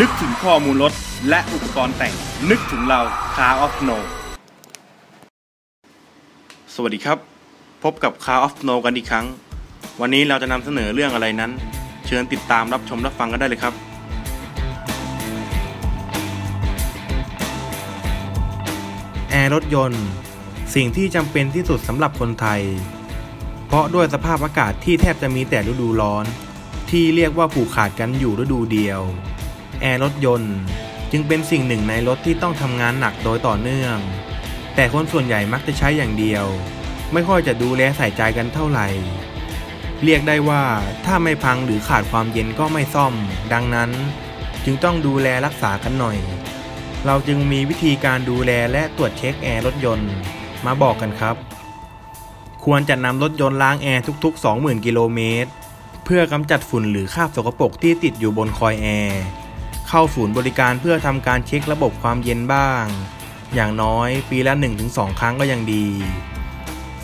นึกถึงข้อมูลรถ และอุปกรณ์แต่ง นึกถึงเรา Car of No สวัสดีครับ พบกับ Car of No กันอีกครั้ง วันนี้เราจะนำเสนอเรื่องอะไรนั้น เชิญติดตามรับชมรับฟังกันได้เลยครับแอร์รถยนต์ สิ่งที่จำเป็นที่สุดสำหรับคนไทย เพราะด้วยสภาพอากาศที่แทบจะมีแต่ฤดูร้อน ที่เรียกว่าผูกขาดกันอยู่ฤดูเดียว แอร์รถยนต์ จึงเป็นสิ่งหนึ่งในรถที่ต้องทำงานหนักโดยต่อเนื่อง แต่คนส่วนใหญ่มักจะใช้อย่างเดียว ไม่ค่อยจะดูแลใส่ใจกันเท่าไหร่ เรียกได้ว่าถ้าไม่พังหรือขาดความเย็นก็ไม่ซ่อม ดังนั้น จึงต้องดูแลรักษากันหน่อย เราจึงมีวิธีการดูแลและตรวจเช็คแอร์รถยนต์มาบอกกันครับ ควรจะนำรถยนต์ล้างแอร์ทุก ๆ 20,000 กิโลเมตรเพื่อกำจัดฝุ่นหรือคราบสกปรกที่ติดอยู่บนคอยแอร์ เข้าศูนย์บริการเพื่อทำการเช็คระบบความเย็นบ้าง อย่างน้อยปีละ 1-2 ครั้งก็ยังดี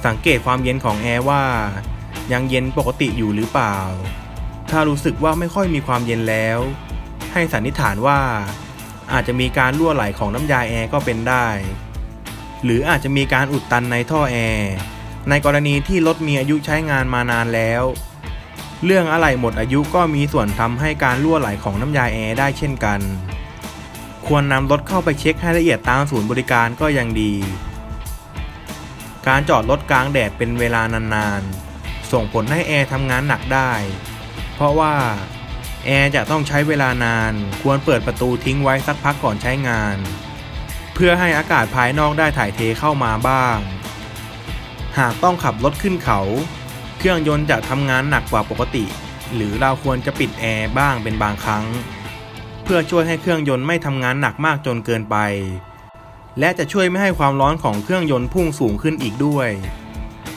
สังเกตความเย็นของแอร์ว่า ยังเย็นปกติอยู่หรือเปล่า ถ้ารู้สึกว่าไม่ค่อยมีความเย็นแล้ว ให้สันนิษฐานว่า อาจจะมีการรั่วไหลของน้ำยาแอร์ก็เป็นได้ หรืออาจจะมีการอุดตันในท่อแอร์ในกรณีที่รถมีอายุใช้งานมานานแล้ว เรื่องอะไหล่หมดอายุก็มีส่วนทำให้การรั่วไหลของน้ำยาแอร์ได้เช่นกัน ควรนำรถเข้าไปเช็คให้ละเอียดตามศูนย์บริการก็ยังดี การจอดรถกลางแดดเป็นเวลานานๆ ส่งผลให้แอร์ทำงานหนักได้ เพราะว่าแอร์จะต้องใช้เวลานาน ควรเปิดประตูทิ้งไว้สักพักก่อนใช้งาน เพื่อให้อากาศภายนอกได้ถ่ายเทเข้ามาบ้าง หากต้องขับรถขึ้นเขา เครื่องยนต์จะทำงานหนักกว่าปกติ หรือเราควรจะปิดแอร์บ้างเป็นบางครั้ง เพื่อช่วยให้เครื่องยนต์ไม่ทำงานหนักมากจนเกินไป และจะช่วยไม่ให้ความร้อนของเครื่องยนต์พุ่งสูงขึ้นอีกด้วย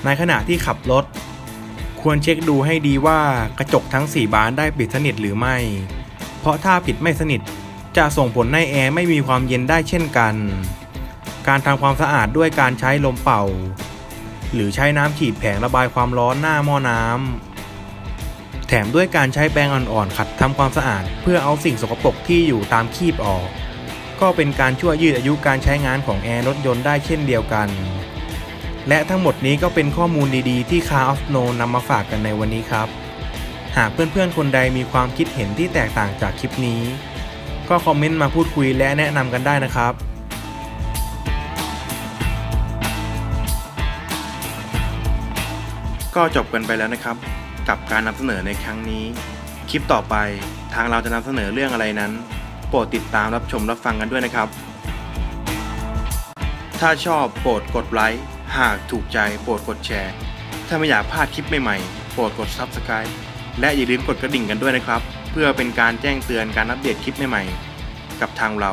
ในขณะที่ขับรถ ควรเช็คดูให้ดีว่ากระจกทั้ง 4 บานได้ปิดสนิทหรือไม่ เพราะถ้าปิดไม่สนิทจะส่งผลให้แอร์ไม่มีความเย็นได้เช่นกัน การทำความสะอาดด้วยการใช้ลมเป่า หรือใช้น้ำฉีดแผงระบายความร้อนหน้าหม้อน้ำ แถมด้วยการใช้แปรงอ่อนๆ ขัดทำความสะอาด เพื่อเอาสิ่งสกปรกที่อยู่ตามคีบออก ก็เป็นการช่วยยืดอายุการใช้งานของแอร์รถยนต์ได้เช่นเดียวกัน และทั้งหมดนี้ก็เป็นข้อมูลดีๆ ที่ Car of No นำมาฝากกันในวันนี้ครับ หากเพื่อนๆ คนใดมีความคิดเห็นที่แตกต่างจากคลิปนี้ ก็คอมเมนต์มาพูดคุยและแนะนำกันได้นะครับ ก็จบกันไปแล้วนะครับ กับการนำเสนอในครั้งนี้ คลิปต่อไปทางเราจะนำเสนอเรื่องอะไรนั้น โปรดติดตามรับชมรับฟังกันด้วยนะครับ ถ้าชอบโปรดกดไลค์หากถูกใจโปรดกดแชร์ ถ้าไม่อยากพลาดคลิปใหม่ๆ โปรดกด Subscribe และอย่าลืมกดกระดิ่งกันด้วยนะครับ เพื่อเป็นการแจ้งเตือนการอัปเดตคลิปใหม่ๆ กับทางเรา